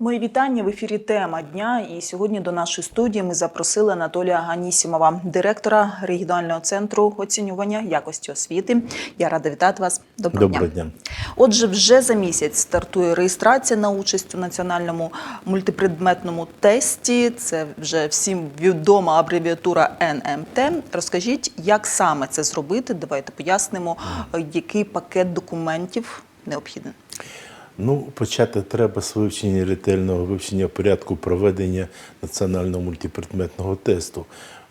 Мої вітання в ефірі Тема дня. І сьогодні до нашої студії ми запросили Анатолія Ганісімова, директора регіонального центру оцінювання якості освіти. Я рада вітати вас. Доброго, Доброго дня. Отже, вже за місяць стартує реєстрація на участь у національному мультипредметному тесті. Це вже всім відома абревіатура НМТ. Розкажіть, як саме це зробити? Давайте пояснимо, який пакет документів необхідний. Ну, почати треба з вивчення ретельного вивчення порядку проведення національного мультипредметного тесту.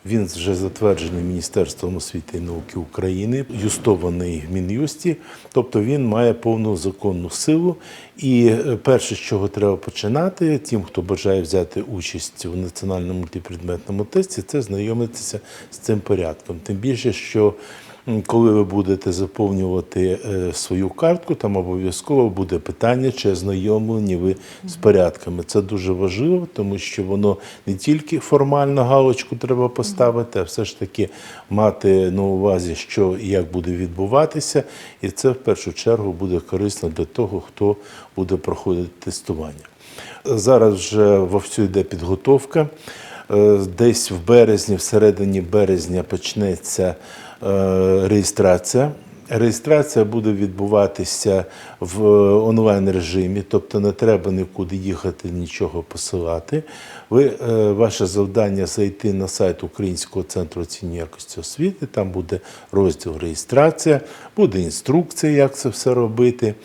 Він вже затверджений Міністерством освіти і науки України, юстований в Мін'юсті, тобто він має повну законну силу. І е, перше, з чого треба починати, тим, хто бажає взяти участь у національному мультипредметному тесті, це знайомитися з цим порядком. Тим більше, що Коли ви будете заповнювати е, свою картку, там обов'язково буде питання, чи ознайомлені ви з порядками. Це дуже важливо, тому що воно не тільки формально галочку треба поставити, а все ж таки мати на увазі, що і як буде відбуватися, і це в першу чергу буде корисно для того, хто буде проходити тестування. Зараз вже вовсю йде підготовка. Е, Десь в березні, в середині березня почнеться реєстрація. Реєстрація буде відбуватися в онлайн режимі, тобто не треба нікуди їхати, нічого посилати. Ви, е, ваше завдання зайти на сайт Українського центру оцінювання якості освіти. Там буде розділ реєстрація, буде інструкція, як це все робити.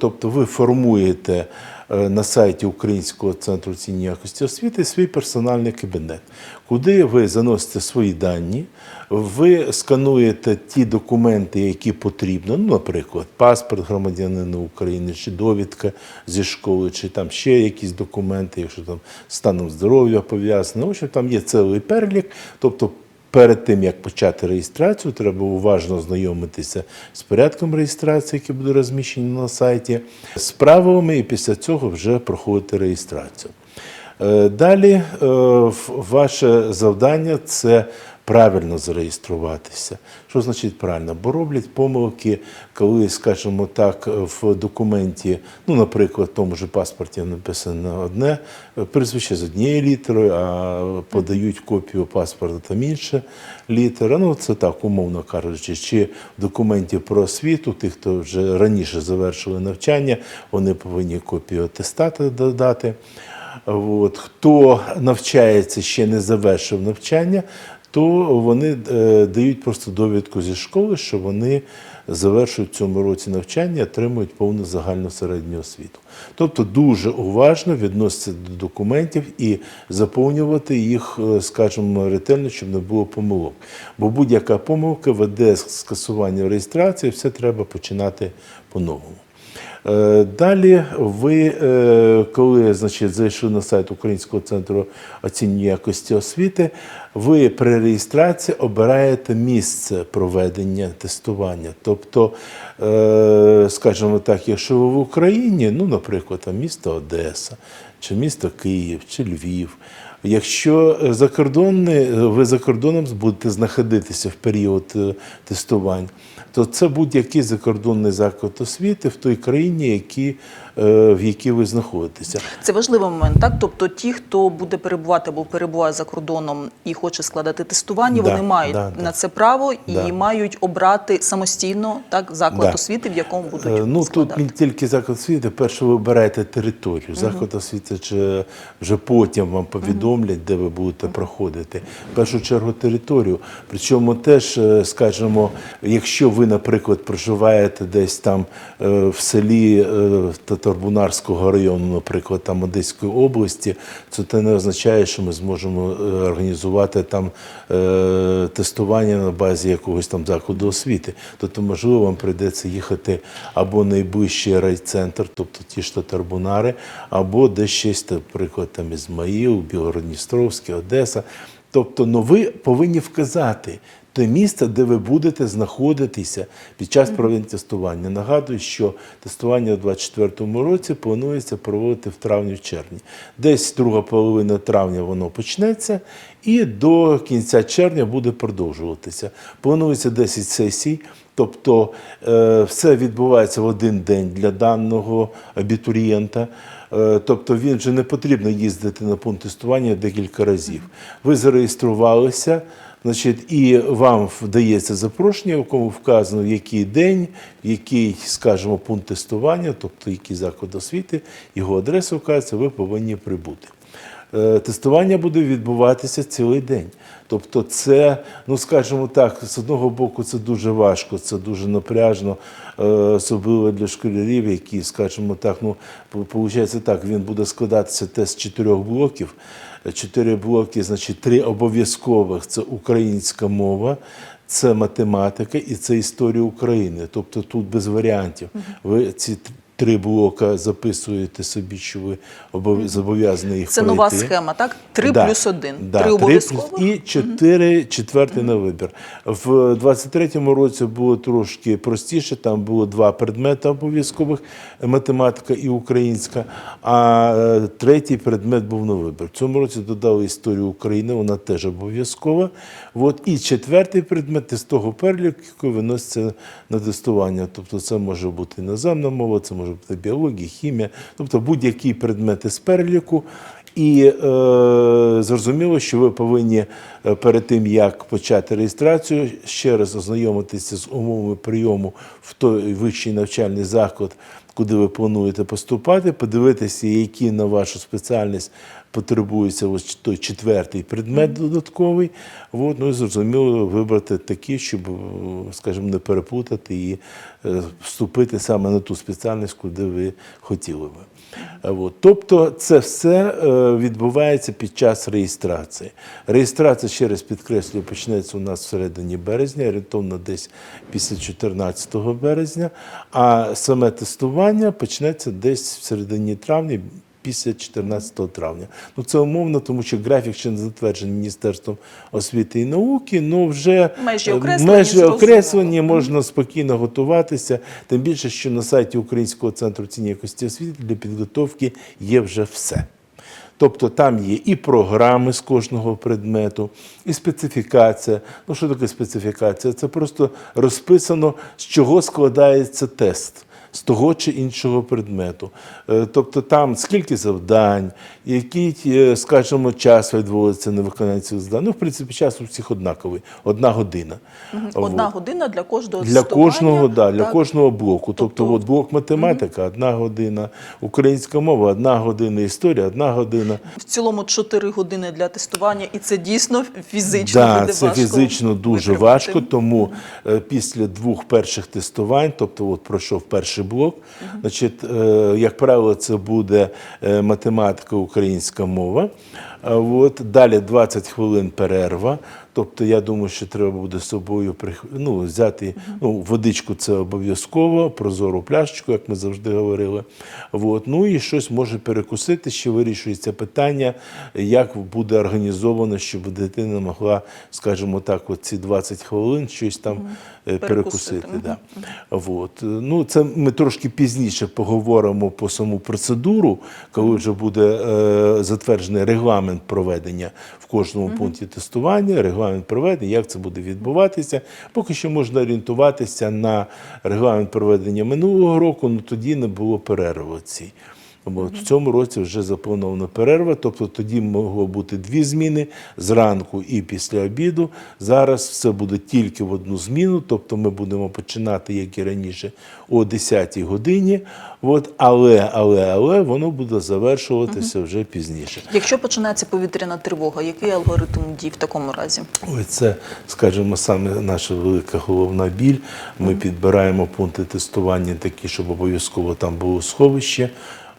Тобто ви формуєте е, на сайті Українського центру оцінювання якості освіти свій персональний кабінет, куди ви заносите свої дані, ви скануєте ті документи, які потрібно, ну, наприклад, паспорт громадянина України, чи довідка зі школи, чи там ще якісь документи, якщо там станом здоров'я пов'язано. В общем, там є цілий перелік. Тобто Перед тим як почати реєстрацію, треба уважно ознайомитися з порядком реєстрації, який буде розміщений на сайті, з правилами, і після цього вже проходити реєстрацію. Е, Далі е, ваше завдання це правильно зареєструватися. Що значить правильно? Бо роблять помилки, коли, скажімо так, в документі, ну, наприклад, в тому ж паспорті написано одне прізвище з однією літерою, а подають копію паспорта там інша літера. Ну, це так, умовно кажучи, чи в документі про освіту, тих, хто вже раніше завершили навчання, вони повинні копію атестата додати. От. Хто навчається, ще не завершив навчання, то вони е, дають просто довідку зі школи, що вони завершують в цьому році навчання, отримують повну загальну середню освіту. Тобто дуже уважно відноситься до документів і заповнювати їх, е, скажімо, ретельно, щоб не було помилок. Бо будь-яка помилка веде скасування реєстрації, все треба починати по-новому. Е, Далі ви, коли значить, зайшли на сайт Українського центру оцінювання якості освіти, ви при реєстрації обираєте місце проведення тестування. Тобто, е, скажімо так, якщо ви в Україні, ну, наприклад, там місто Одеса, чи місто Київ, чи Львів. Якщо ви за кордоном будете знаходитися в період е, тестувань, то це будь-який закордонний заклад освіти в той країні, які, в якій ви знаходитеся. Це важливий момент, так? Тобто ті, хто буде перебувати або перебуває за кордоном і хоче складати тестування, Да, вони мають да, на це право і Да. мають обрати самостійно так заклад Да. освіти, в якому будуть Е, Ну тут не тільки заклад освіти, перше ви обираєте територію. Заклад освіти чи вже потім вам повідомлять, де ви будете проходити. В першу чергу територію. Причому теж, е, скажімо, якщо ви, наприклад, проживаєте десь там е, в селі е, Татарбунарського району, наприклад, там Одеської області, це не означає, що ми зможемо е, організувати там е, тестування на базі якогось там закладу освіти. Тобто, можливо, вам прийдеться їхати або найближчий райцентр, тобто ті ж Татарбунари, або десь щось, наприклад, там Ізмаїл, Білгородністровський, Одеса. Тобто, ну ви повинні вказати те місце, де ви будете знаходитися під час проведення тестування. Нагадую, що тестування у 2024 році планується проводити в травні-червні. Десь друга половина травня воно почнеться, і до кінця червня буде продовжуватися. Планується 10 сесій. Тобто е, все відбувається в один день для даного абітурієнта. Е, Тобто він вже не потрібно їздити на пункт тестування декілька разів. Ви зареєструвалися, значить, і вам вдається запрошення, в якому вказано, який день, який, скажімо, пункт тестування, тобто який заклад освіти, його адреса вказується, ви повинні прибути. Е, Тестування буде відбуватися цілий день. Тобто, це, ну скажімо так, з одного боку, це дуже важко, це дуже напряжно, е, особливо для школярів, які, скажімо так, ну виходить так, він буде складатися тест з чотирьох блоків. Чотири блоки, значить, три обов'язкових це українська мова. Це математика і це історія України. Тобто тут без варіантів. Ви ці три блока записуєте собі, що ви обов- зобов'язані їх Це пройти. нова схема, так? 3 Да, плюс 1. Да, три обов'язково. і чотири четверти на вибір. В 23-му році було трошки простіше, там було два предмети обов'язкових математика і українська, а е, третій предмет був на вибір. В цьому році додали історію України, вона теж обов'язкова. От, і четвертий предмет з того переліку, який виноситься на тестування. Тобто це може бути іноземна мова, це може бути біологія, хімія, тобто будь-які предмети з переліку. І е, зрозуміло, що ви повинні е, перед тим, як почати реєстрацію, ще раз ознайомитися з умовами прийому в той вищий навчальний заклад, куди ви плануєте поступати, подивитися, які на вашу спеціальність потребується ось той четвертий предмет додатковий. От, ну і зрозуміло, вибрати такий, щоб, е, скажімо, не переплутати і е, вступити саме на ту спеціальність, куди ви хотіли би. Е, От. Тобто це все відбувається під час реєстрації. Реєстрація, ще раз підкреслюю, почнеться у нас всередині березня, орієнтовно десь після 14 березня, а саме тестування почнеться десь в середині травня. Після 14 травня. Ну це умовно, тому що графік ще не затверджений Міністерством освіти і науки. Ну вже Межі е, окреслені, межі окреслені, можна спокійно готуватися. Тим більше, що на сайті Українського центру цінні якості освіти для підготовки є вже все. Тобто там є і програми з кожного предмету, і специфікація. Ну, що таке специфікація? Це просто розписано, з чого складається тест. З того чи іншого предмету. Е, Тобто там скільки завдань, який, е, скажімо, час відводиться на виконання цих завдань. Ну, в принципі, час у всіх однаковий, одна година. Одна Вот. година для кожного Для кожного, да, для так? кожного блоку. Тобто, Тобто- от блок математика одна година, українська мова одна година, історія одна година. В цілому 4 години для тестування, і це дійсно фізично Да, буде це важко. фізично дуже витримати. важко, тому е, після двох перших тестувань, тобто от пройшов перший блок, значить, е, як правило, це буде е, математика, українська мова. А От, далі 20 хвилин перерва. Тобто, я думаю, що треба буде з собою ну, взяти ну, водичку це обов'язково, прозору пляшечку, як ми завжди говорили. От, ну і щось може перекусити, ще вирішується питання, як буде організовано, щоб дитина могла, скажімо так, от ці 20 хвилин щось там е, Перекусити. перекусити. Да. От. Ну, це ми трошки пізніше поговоримо по саму процедуру, коли вже буде е, затверджений регламент проведення в кожному пункті тестування, регламент проведення, як це буде відбуватися. Поки що можна орієнтуватися на регламент проведення минулого року, ну тоді не було перерви цій. От, В цьому році вже запланована перерва, тобто тоді могло бути дві зміни зранку і після обіду. Зараз все буде тільки в одну зміну, тобто ми будемо починати, як і раніше, о 10-й годині. От, але, але, але воно буде завершуватися вже пізніше. Якщо починається повітряна тривога, який алгоритм дій в такому разі? Ой, це, скажімо, саме наша велика головна біль. Ми підбираємо пункти тестування такі, щоб обов'язково там було сховище.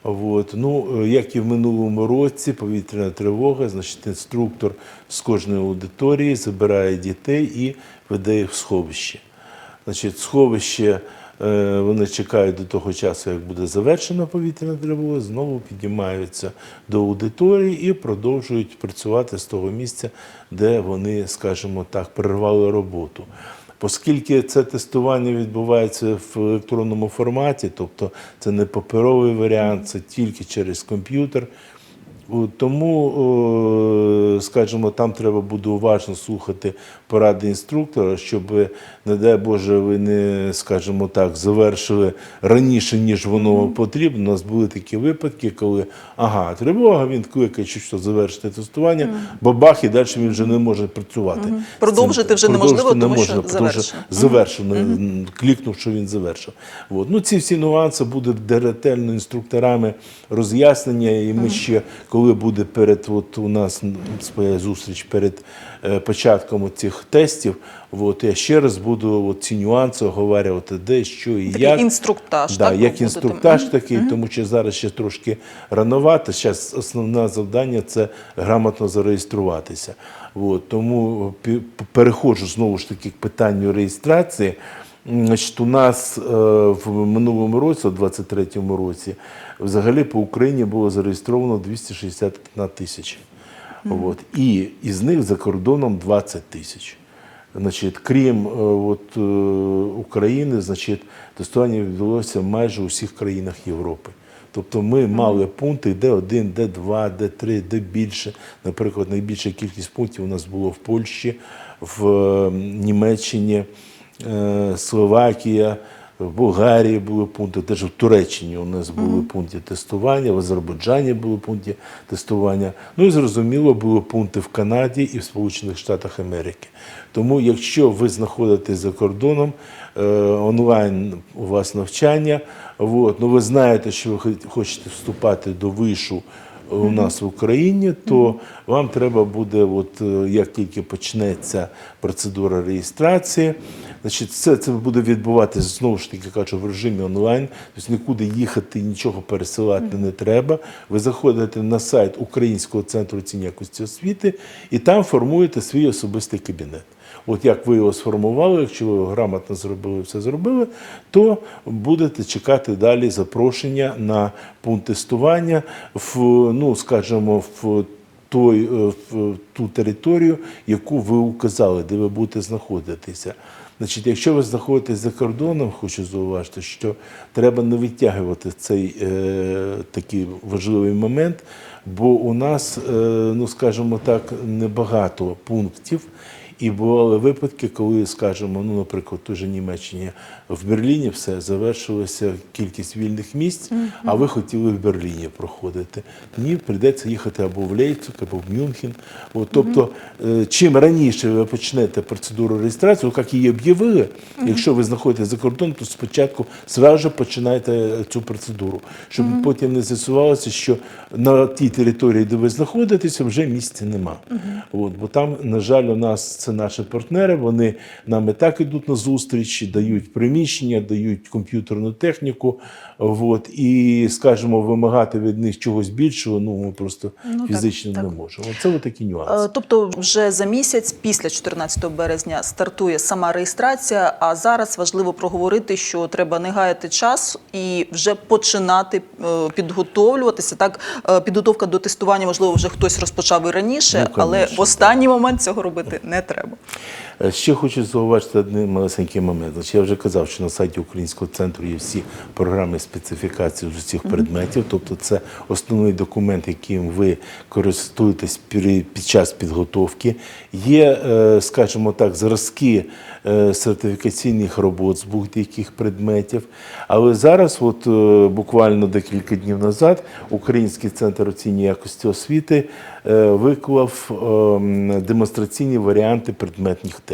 От. Ну, е, як і в минулому році, повітряна тривога, значить, інструктор з кожної аудиторії забирає дітей і веде їх в сховище. Значить, сховище е, вони чекають до того часу, як буде завершена повітряна тривога, знову піднімаються до аудиторії і продовжують працювати з того місця, де вони, скажімо так, перервали роботу. Оскільки це тестування відбувається в електронному форматі, тобто це не паперовий варіант, це тільки через комп'ютер. От, Тому, о, скажімо, там треба буде уважно слухати поради інструктора, щоб, не дай Боже, ви не, скажімо так, завершили раніше, ніж воно потрібно. У нас були такі випадки, коли ага, тривога, він кликає, що, що завершити тестування, бабах, і далі він вже не може працювати. цим. Продовжити вже неможливо, Продовжити тому що тому що завершено. завершено, клікнув, що він завершив. От. Ну, ці всі нюанси будуть ретельно інструкторами роз'яснення, і ми ще, коли буде перед от у нас своя зустріч перед е, початком цих тестів, от, я ще раз буду от, ці нюанси оговорювати, де, що і Такий як. інструктаж, Да, так, як будете? інструктаж такий, тому що зараз ще трошки рановато. Зараз основне завдання це грамотно зареєструватися. От, тому переходжу знову ж таки к питанню реєстрації. Значить, у нас е, в минулому році, у 23-му році, взагалі по Україні було зареєстровано 261 тисяча. От. І із них за кордоном 20 тисяч. Значить, крім е, от, е, України, значить, тестування відбулося майже у всіх країнах Європи. Тобто ми мали пункти Д1, Д2, Д3, де більше. Наприклад, найбільша кількість пунктів у нас було в Польщі, в Німеччині, Словакія, в Болгарії були пункти, теж в Туреччині у нас були пункти тестування, в Азербайджані були пункти тестування. Ну і зрозуміло, були пункти в Канаді і в Сполучених Штатах Америки. Тому, якщо ви знаходитесь за кордоном, е, онлайн у вас навчання, от, ну ви знаєте, що ви хо- хочете вступати до вишу у нас в Україні, то вам треба буде, от е, як тільки почнеться процедура реєстрації, значить, все це буде відбуватися знову ж таки кажу, в режимі онлайн. Тобто нікуди їхати, нічого пересилати не треба. Ви заходите на сайт Українського центру оцінювання якості освіти і там формуєте свій особистий кабінет. От як ви його сформували, якщо ви його грамотно зробили, все зробили, то будете чекати далі запрошення на пункт тестування в, ну, скажімо, в той, е, в ту територію, яку ви указали, де ви будете знаходитися. Значить, якщо ви знаходитесь за кордоном, хочу зауважити, що треба не витягувати цей е, такий важливий момент, бо у нас, е, ну скажімо так, небагато пунктів. І бували випадки, коли, скажімо, ну, наприклад, в Німеччині в Берліні все завершилася кількість вільних місць, а ви хотіли в Берліні проходити. Ні, прийдеться їхати або в Лейпциг, або в Мюнхен. От, тобто, е, чим раніше ви почнете процедуру реєстрації, як її об'явили, якщо ви знаходитесь за кордоном, то спочатку зразу ж починайте цю процедуру, щоб потім не з'ясувалося, що на тій території, де ви знаходитеся, вже місця нема. От, бо там, на жаль, у нас це наші партнери, вони нам і так ідуть на зустріч, дають приміщення, дають комп'ютерну техніку. От, і, скажімо, вимагати від них чогось більшого, ну ми просто Ну, фізично так. не можемо. Це такі нюанси. Е, Тобто, вже за місяць, після 14 березня, стартує сама реєстрація. А зараз важливо проговорити, що треба не гаяти час і вже починати е, підготовлюватися. Так, е, підготовка до тестування, можливо, вже хтось розпочав і раніше, Ну, але в останній момент цього робити не треба. terrible. Ще хочу зауважити один малесенький момент. Значить, я вже казав, що на сайті Українського центру є всі програми специфікації з усіх предметів. Тобто це основний документ, яким ви користуєтесь під час підготовки. Є, е, скажімо так, зразки е, сертифікаційних робот з будь-яких предметів. Але зараз, от е, буквально декілька днів назад, Український центр оцінювання якості освіти е, виклав ем, демонстраційні варіанти предметних тестів.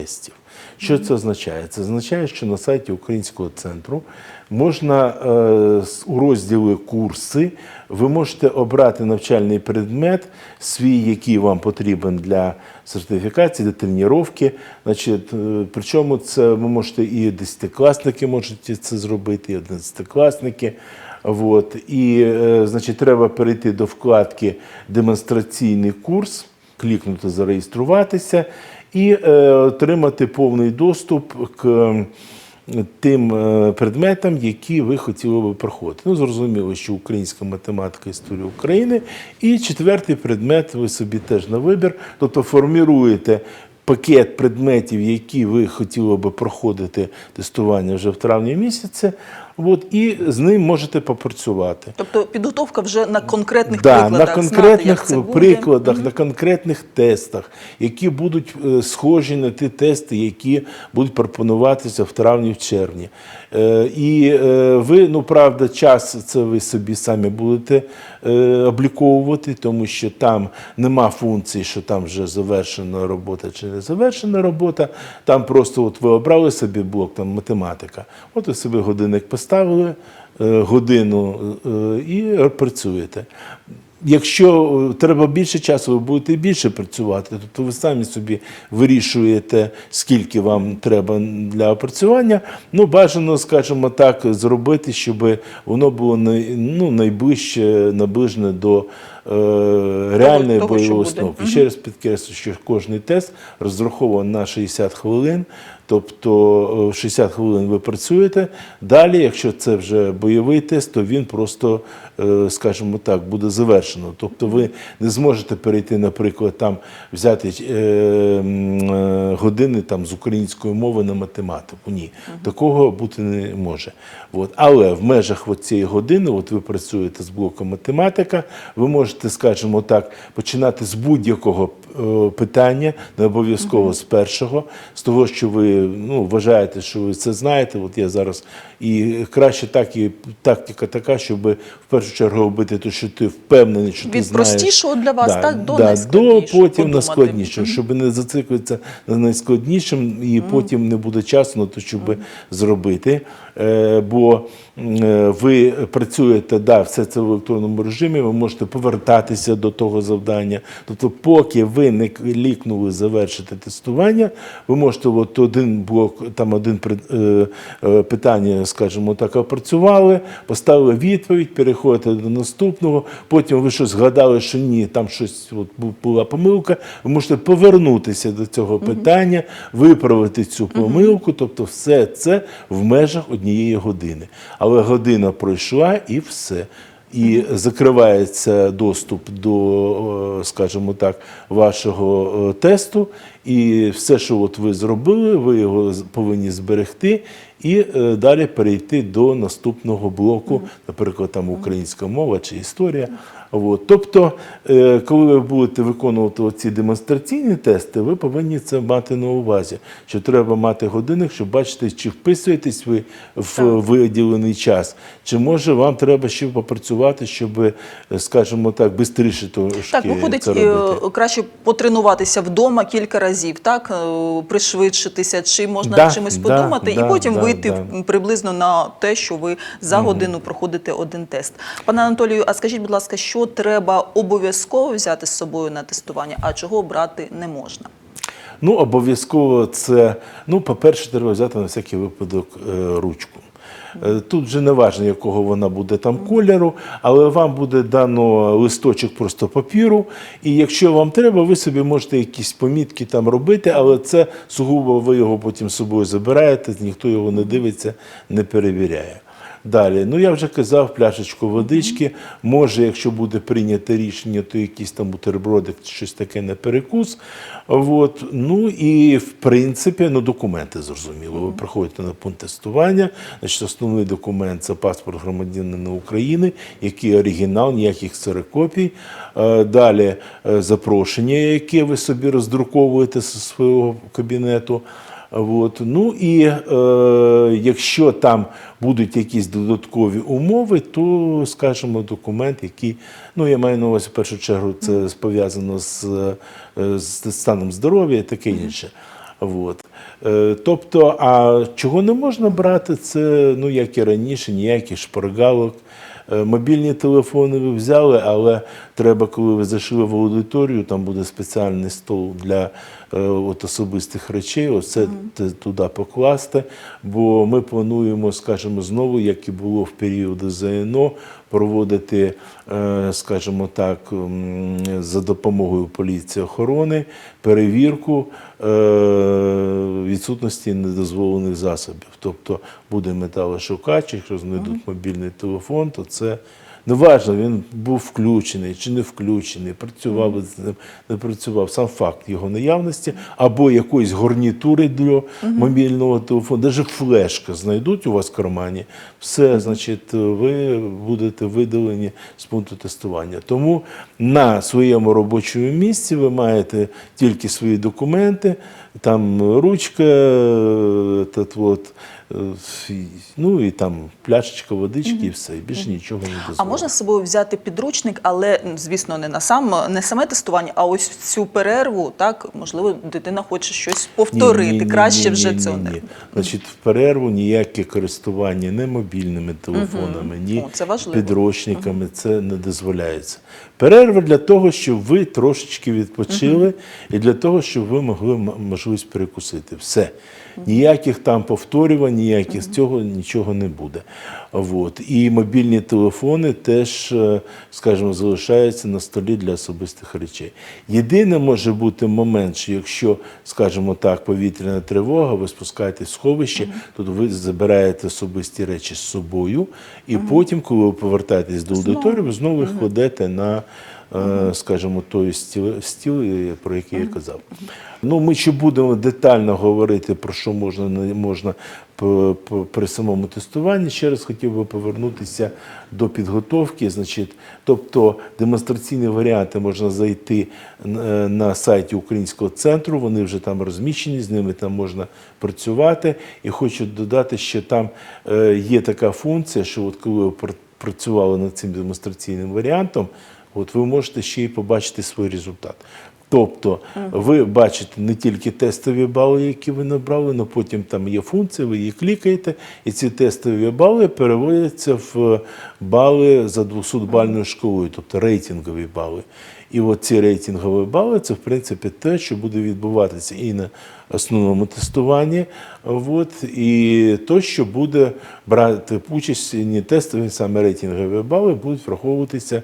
Що це означає? Це означає, що на сайті Українського центру можна е, у розділі курси ви можете обрати навчальний предмет, свій, який вам потрібен для сертифікації, для тренування. Значить, е, причому це ви можете і десятикласники можуть це зробити, і одинадцятикласники. Вот. І е, значить, треба перейти до вкладки демонстраційний курс, клікнути зареєструватися і е, отримати повний доступ к тим е, предметам, які ви хотіли би проходити. Ну, зрозуміло, що українська математика, історія України. І четвертий предмет ви собі теж на вибір, тобто форміруєте пакет предметів, які ви хотіли би проходити тестування вже в травні місяці. От, і з ним можете попрацювати. Тобто підготовка вже на конкретних Да, прикладах. на знати, конкретних як це буде. прикладах, на конкретних тестах, які будуть е, схожі на ті тести, які будуть пропонуватися в травні, в червні. Е, І е, ви, ну правда, час це ви собі самі будете обліковувати, тому що там нема функції, що там вже завершена робота чи не завершена робота. Там просто от ви обрали собі блок, там математика. От ви собі годинник поставили, е, годину е, і працюєте. Якщо е, треба більше часу, ви будете більше працювати, тобто ви самі собі вирішуєте, скільки вам треба для опрацювання. Ну, бажано, скажімо так, зробити, щоб воно було ну, найближче, наближене до е, реальної бойової установки. Ще раз підкреслю, що кожний тест розрахований на 60 хвилин. Тобто е, 60 хвилин ви працюєте. Далі, якщо це вже бойовий тест, то він просто, е, скажімо так, буде завершено. Тобто ви не зможете перейти, наприклад, там взяти е, е, години там, з української мови на математику. Ні, такого бути не може. От. Але в межах от цієї години, от ви працюєте з блоком математика, ви можете, скажімо так, починати з будь-якого е, питання, не обов'язково з першого, з того, що ви ну, вважаєте, що ви це знаєте. От я зараз і краще так, і тактика така, щоб в першу чергу робити те, що ти впевнений, що ти Від знаєш. простішого для вас, так, до до найскладнішого потім на складнішого, щоб не зациклитися на найскладнішим, і потім не буде часу на те, щоб зробити. Е, Бо е, ви працюєте, да, все це в електронному режимі, ви можете повертатися до того завдання. Тобто, поки ви не клікнули завершити тестування, ви можете от один блок, там один е, е, питання, скажімо так, опрацювали, поставили відповідь, переходите до наступного. Потім ви щось згадали, що ні, там щось от була помилка. Ви можете повернутися до цього питання, виправити цю помилку. Тобто, все це в межах однієї години. Але година пройшла і все. І закривається доступ до, е, скажімо так, вашого е, тесту, і все, що от ви зробили, ви його повинні зберегти і е, далі перейти до наступного блоку, наприклад, там українська мова чи історія. От. Тобто, е, коли ви будете виконувати ці демонстраційні тести, ви повинні це мати на увазі, що треба мати годинник, щоб бачити, чи вписуєтесь ви в виділений час, чи може вам треба ще попрацювати, щоб, е, скажімо так, швидше трошки Так, виходить, це е, робити. краще потренуватися вдома кілька разів, так пришвидшитися, чи можна Да, чимось да, подумати, да, і потім да, вийти да. приблизно на те, що ви за годину проходите один тест. Пане Анатолію, а скажіть, будь ласка, що треба обов'язково взяти з собою на тестування, а чого брати не можна? Ну, обов'язково це, ну, по-перше, треба взяти на всякий випадок е, ручку. Е, Тут вже не важливо, якого вона буде там кольору, але вам буде дано листочок просто папіру. І якщо вам треба, ви собі можете якісь помітки там робити, але це сугубо ви його потім з собою забираєте, ніхто його не дивиться, не перевіряє. Далі, ну я вже казав, пляшечку водички. Може, якщо буде прийнято рішення, то якийсь там бутербродик, щось таке на перекус. От. Ну і в принципі, ну документи зрозуміло. Ви приходите на пункт тестування. Значить, основний документ це паспорт громадянина України, який оригінал, ніяких ксерокопій. Е, Далі е, запрошення, яке ви собі роздруковуєте зі свого кабінету. От. Ну і е, якщо там будуть якісь додаткові умови, то скажімо, документ, який, ну я маю на увазі в першу чергу, це пов'язано з, е, з станом здоров'я і таке інше. От. Е, Тобто, а чого не можна брати, це ну як і раніше, ніяких шпаргалок. Е, Мобільні телефони ви взяли, але треба, коли ви зайшли в аудиторію, там буде спеціальний стол для е, от особистих речей. Оце те туди покласти. Бо ми плануємо, скажімо, знову, як і було в періоди ЗНО, проводити, е, скажімо так, за допомогою поліції охорони перевірку е, відсутності недозволених засобів. Тобто буде металошукач, якщо знайдуть мобільний телефон, то це Неважно, він був включений чи не включений, працював з ним, не працював. Сам факт його наявності або якоїсь гарнітури для мобільного телефону, навіть флешка знайдуть у вас в кармані, все, значить, ви будете видалені з пункту тестування. Тому на своєму робочому місці ви маєте тільки свої документи, там ручка, е, от, ну і там пляшечка водички, і все, і більше нічого не дозволено. А можна з собою взяти підручник, але звісно, не на сам не саме тестування, а ось цю перерву, так можливо, дитина хоче щось повторити. Ні, ні, ні, Краще ні, вже ні, цього ні, не ні. Значить, в перерву ніяке користування не мобільними телефонами, ні О, це важливо. підручниками, це не дозволяється. Перерва для того, щоб ви трошечки відпочили, і для того, щоб ви могли можливість перекусити. Все. Ніяких там повторювань, ніяких з цього нічого не буде. От. І мобільні телефони теж, е, скажімо, залишаються на столі для особистих речей. Єдине може бути момент, що якщо, скажімо так, повітряна тривога, ви спускаєтесь в сховище, то ви забираєте особисті речі з собою, і потім, коли ви повертаєтесь до аудиторії, ви знову їх кладете на. е, Скажімо, той стіл, стіл, е, про який я казав. Ну, ми ще будемо детально говорити про що можна можна при самому тестуванні. Ще раз хотів би повернутися до підготовки. Значить, тобто демонстраційні варіанти можна зайти е, на сайті Українського центру. Вони вже там розміщені, з ними там можна працювати. І хочу додати, що там е, є така функція, що от коли ви працювали над цим демонстраційним варіантом, от ви можете ще й побачити свій результат. Тобто ви бачите не тільки тестові бали, які ви набрали, але потім там є функція, ви її клікаєте, і ці тестові бали переводяться в бали за 200-бальною шкалою, тобто рейтингові бали. І от ці рейтингові бали це в принципі те, що буде відбуватися і на основному тестуванні, от, і то, що буде брати участь не тестові, саме рейтингові бали будуть враховуватися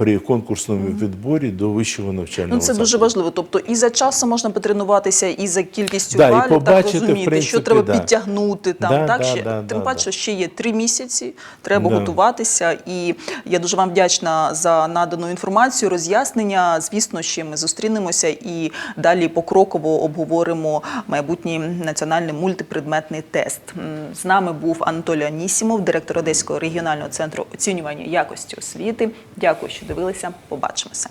при конкурсному відборі до вищого навчального Ну, це дуже важливо. Тобто і за часом можна потренуватися, і за кількістю Да, і балів, побачити, так в розуміти, принципі, що треба да. підтягнути там. Да, так да, ще да, тим да, паче, да. ще є три місяці. Треба Да. готуватися. І я дуже вам вдячна за надану інформацію, роз'яснення. Звісно, ще ми зустрінемося і далі покроково обговоримо майбутній національний мультипредметний тест. М, З нами був Анатолій Анісімов, директор Одеського регіонального центру оцінювання якості освіти. Дякую, що дивилися. Побачимося.